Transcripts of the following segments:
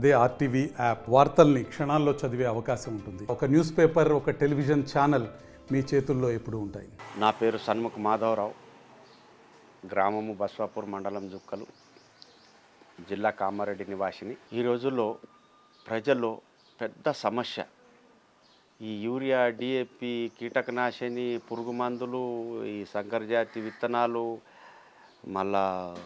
అదే RTV app వార్తల్ని క్షణాల్లో చదివే అవకాశం ఉంటుంది. ఒక న్యూస్ పేపర్ ఒక టెలివిజన్ ఛానల్ మీ చేతుల్లో ఎప్పుడు ఉంటాయి. నా పేరు సన్ముఖ మాధవరావు. గ్రామము బస్వాపూర్ మండలం జుక్కలు జిల్లా కామారెడ్డి నివాసిని. ఈ రోజుల్లో ప్రజల్లో పెద్ద సమస్య. ఈ యూరియా డిఏపి కీటకనాశిని పురుగు మందులు ఈ సంకరజాతి విత్తనాలు మళ్ళా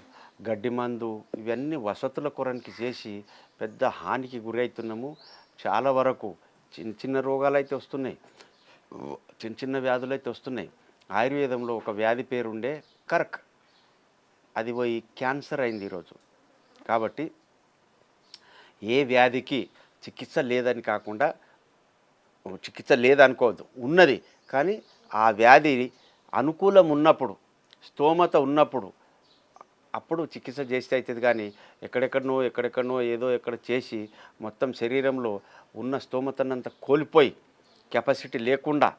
గడ్డి మందు ఇవన్నీ వసతుల కొరనికి చేసి పెద్ద హానికి గురవుతున్నాము. చాలా వరకు చిన్న చిన్న రోగాలు అయితే వస్తున్నాయి. చిన్న చిన్న వ్యాధులు అయితే వస్తున్నాయి. ఆయుర్వేదంలో ఒక వ్యాధి పేరుండే కర్క్. అది పోయి క్యాన్సర్ అయింది ఈరోజు. కాబట్టి ఏ వ్యాధికి చికిత్స లేదని కాకుండా చికిత్స లేదనుకోవద్దు ఉన్నది. కానీ ఆ వ్యాధి అనుకూలం ఉన్నప్పుడు స్తోమత ఉన్నప్పుడు అప్పుడు చికిత్స చేస్తే అవుతుంది కానీ ఎక్కడెక్కడనో ఎక్కడెక్కడనో ఏదో ఎక్కడ చేసి మొత్తం శరీరంలో ఉన్న స్తోమతనంతా కోల్పోయి కెపాసిటీ లేకుండా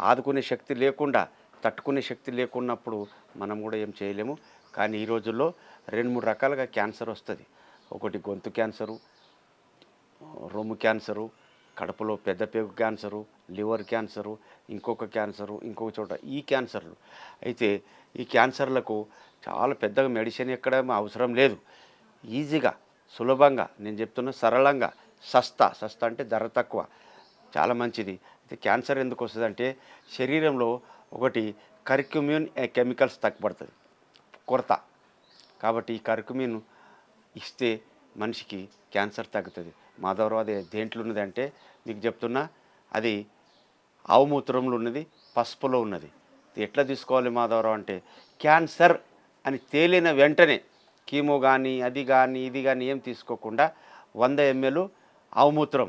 ఆదుకునే శక్తి లేకుండా తట్టుకునే శక్తి లేకున్నప్పుడు మనం కూడా ఏం చేయలేము. కానీ ఈ రోజుల్లో రెండు మూడు రకాలుగా క్యాన్సర్ వస్తుంది. ఒకటి గొంతు క్యాన్సరు రొమ్ము క్యాన్సరు కడుపులో పెద్ద పేగు క్యాన్సరు లివర్ క్యాన్సరు ఇంకొక క్యాన్సరు ఇంకొక చోట ఈ క్యాన్సర్లు. అయితే ఈ క్యాన్సర్లకు చాలా పెద్దగా మెడిసిన్ ఎక్కడ అవసరం లేదు. ఈజీగా సులభంగా నేను చెప్తున్నా సరళంగా సస్తా సస్తా అంటే ధర తక్కువ. చాలా మంచిది. అయితే క్యాన్సర్ ఎందుకు వస్తుందంటే శరీరంలో ఒకటి కర్క్యూమ్యూన్ కెమికల్స్ తగ్గబడుతుంది కొరత. కాబట్టి ఈ కర్కుమిన్ ఇస్తే మనిషికి క్యాన్సర్ తగ్గుతుంది. మాధవరావు అది దేంట్లో ఉన్నది అంటే మీకు చెప్తున్నా అది ఆవు మూత్రంలో ఉన్నది పసుపులో ఉన్నది. ఎట్లా తీసుకోవాలి మాధవరావు అంటే క్యాన్సర్ అని తేలిన వెంటనే కీమో కానీ అది కానీ ఇది కానీ ఏం తీసుకోకుండా వంద ఎంఎల్ ఆవు మూత్రం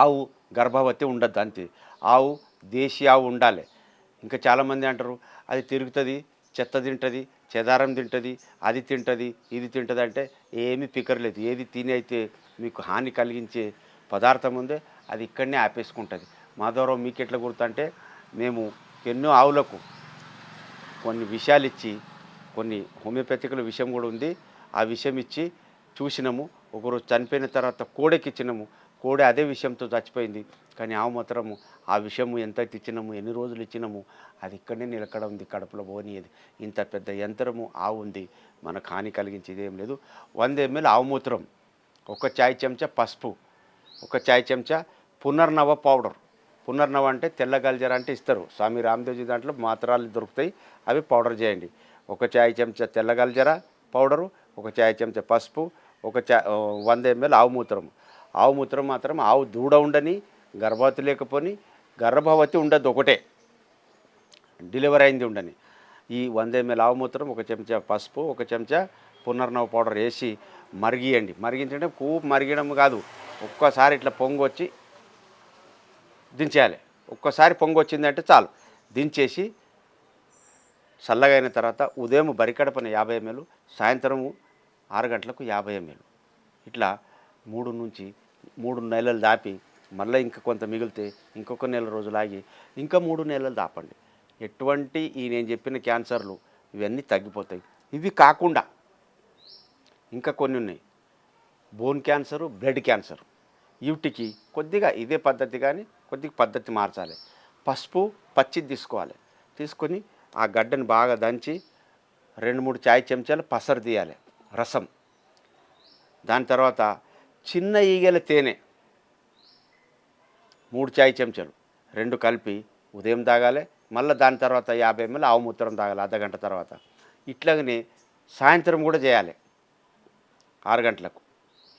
ఆవు గర్భవతి ఉండద్దు అంతే. ఆవు దేశీ ఆవు ఉండాలి. ఇంకా చాలామంది అంటారు అది తిరుగుతుంది చెత్త తింటుంది చెదారం తింటుంది అది తింటుంది ఇది తింటుంది అంటే ఏమీ పికర్లేదు ఏది తిని అయితే మీకు హాని కలిగించే పదార్థం ఉందే అది ఇక్కడనే ఆపేసుకుంటుంది. మాధవరావు మీకు ఎట్లా గుర్తంటే మేము ఎన్నో ఆవులకు కొన్ని విషయాలు ఇచ్చి కొన్ని హోమియోపతికల విషయం కూడా ఉంది. ఆ విషయం ఇచ్చి చూసినాము. ఒకరోజు చనిపోయిన తర్వాత కోడెకి ఇచ్చినాము. కోడి అదే విషయంతో చచ్చిపోయింది. కానీ ఆవు మాత్రము ఆ విషయము ఎంత ఇచ్చినాము ఎన్ని రోజులు ఇచ్చినాము అది ఇక్కడనే నిలకడ ఉంది కడుపులో పోనీయది. ఇంత పెద్ద యంత్రము ఆవు ఉంది మనకు హాని కలిగించేది ఏం లేదు. వంద ఎంఎల్ ఆవు మూత్రం ఒక చాయ్ చెంచా పసుపు ఒక చాయ్ చెంచా పునర్నవ పౌడర్. పునర్నవ అంటే తెల్ల గల్జర అంటే ఇస్తారు. స్వామి రామదేవ్జీ దాంట్లో మాత్రాలు దొరుకుతాయి అవి పౌడర్ చేయండి. ఒక చాయ్ చెంచా తెల్ల గల్జర పౌడరు ఒక చాయ్ చెంచా పసుపు ఒక చా వంద ఎంఎల్ ఆవుమూత్రము ఆవు మూత్రం మాత్రం ఆవు దూడ ఉండని గర్భవతి లేకపోని గర్భవతి ఉండదు ఒకటే. డెలివరీ అయింది ఉండని. ఈ వంద ఎంఎల్ ఆవు మూత్రం ఒక చెంచా పసుపు ఒక చెంచా పునర్నవ పౌడర్ వేసి మరిగియండి. మరిగించంటే కూపు మరిగడం కాదు. ఒక్కసారి ఇట్లా పొంగు వచ్చి దించేయాలి. ఒక్కసారి పొంగొచ్చిందంటే చాలు. దించేసి చల్లగా అయిన తర్వాత ఉదయం బరికడపన యాభై ఎంఎల్ సాయంత్రము ఆరు గంటలకు యాభై ఎంఎల్ ఇట్లా మూడు నుంచి మూడు నెలలు దాపి మళ్ళీ ఇంకా కొంత మిగిలితే ఇంకొక నెల రోజులు ఆగి ఇంకా మూడు నెలలు దాపండి. ఎటువంటి ఈ నేను చెప్పిన క్యాన్సర్లు ఇవన్నీ తగ్గిపోతాయి. ఇవి కాకుండా ఇంకా కొన్ని ఉన్నాయి. Bone cancer blood cancer. వీటికి కొద్దిగా ఇదే పద్ధతి కానీ కొద్దిగా పద్ధతి మార్చాలి. పసుపు పచ్చిది తీసుకోవాలి. తీసుకొని ఆ గడ్డని బాగా దంచి రెండు మూడు చాయ్ చెంచాలు పసరు తీయాలి. రసం. దాని తర్వాత చిన్న ఈగల తేనె. మూడు చాయ్ చెంచాలు. రెండు కలిపి ఉదయం తాగాలి మళ్ళీ దాని తర్వాత యాభై ఎంఎల్ ఆవు మూత్రం తాగాలి అర్ధ గంట తర్వాత. ఇట్లాగనే సాయంత్రం కూడా చేయాలి. ఆరు గంటలకు.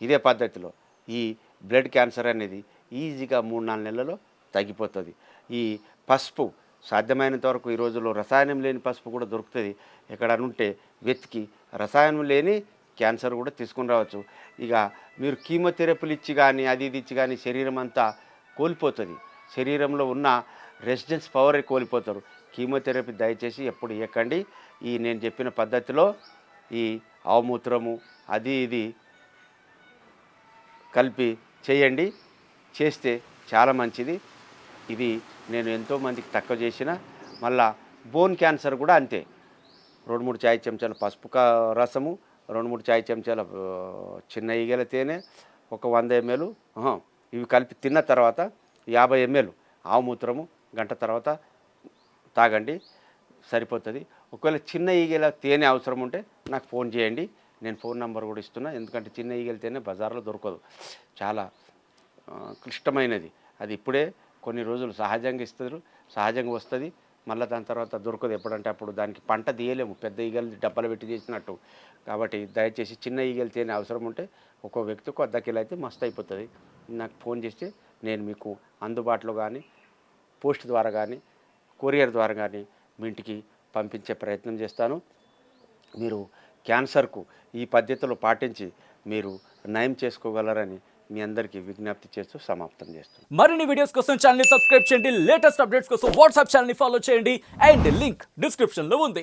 ఇదే పద్ధతిలో ఈ బ్లడ్ క్యాన్సర్ అనేది ఈజీగా మూడు నాలుగు నెలల్లో తగ్గిపోతుంది. ఈ పసుపు సాధ్యమైనంత వరకు ఈ రోజుల్లో రసాయనం లేని పసుపు కూడా దొరుకుతుంది. ఎక్కడ ఉంటే వెతికి రసాయనం లేని క్యాన్సర్ కూడా తీసుకుని రావచ్చు. ఇక మీరు కీమోథెరపీలు ఇచ్చి కానీ అది ఇది ఇచ్చి కానీ శరీరం అంతా కోల్పోతుంది. శరీరంలో ఉన్న రెసిడెన్స్ పవర్ కోల్పోతారు. కీమోథెరపీ దయచేసి ఎప్పుడు ఇవ్వకండి ఈ నేను చెప్పిన పద్ధతిలో ఈ ఆవుమూత్రము అది ఇది కలిపి చేయండి. చేస్తే చాలా మంచిది. ఇది నేను ఎంతోమందికి తక్కువ చేసిన మళ్ళా బోన్ క్యాన్సర్ కూడా అంతే. రెండు మూడు చాయ్ చెంచాల పసుపు రసము రెండు మూడు చాయ్ చెంచాల చిన్న ఈగల తేనె ఒక వంద ఎంఎల్ ఇవి కలిపి తిన్న తర్వాత యాభై ఎంఎల్ ఆవు మూత్రము గంట తర్వాత తాగండి సరిపోతుంది. ఒకవేళ చిన్న ఈగల తేనె అవసరం ఉంటే నాకు ఫోన్ చేయండి. నేను ఫోన్ నెంబర్ కూడా ఇస్తున్నా ఎందుకంటే చిన్న ఈగల తేనె బజార్లో దొరకదు. చాలా క్లిష్టమైనది. అది ఇప్పుడే కొన్ని రోజులు సహజంగా ఇస్తారు సహజంగా వస్తుంది. మళ్ళీ దాని తర్వాత దొరకదు ఎప్పుడంటే అప్పుడు దానికి పంట తీయలేము. పెద్ద ఈగలు డబ్బాలు పెట్టి చేసినట్టు కాబట్టి దయచేసి చిన్న ఈగలు తేనే అవసరం ఉంటే ఒక్కో వ్యక్తికి అర్ధ కిలో అయితే మస్తు అయిపోతుంది. నాకు ఫోన్ చేస్తే నేను మీకు అందుబాటులో కానీ పోస్ట్ ద్వారా కానీ కొరియర్ ద్వారా కానీ మీ ఇంటికి పంపించే ప్రయత్నం చేస్తాను. మీరు క్యాన్సర్కు ఈ పద్ధతిలో పాటించి మీరు నయం చేసుకోగలరని మీ అందరికీ విజ్ఞప్తి చేస్తూ సమాప్తం చేస్తాను మరిన్ని వీడియోస్ కోసం ఛానల్ సబ్స్క్రైబ్ చేయండి. లేటెస్ట్ అప్డేట్స్ కోసం వాట్సాప్ ఛానల్ ఫాలో చేయండి. అండ్ లింక్ డిస్క్రిప్షన్లో ఉంది.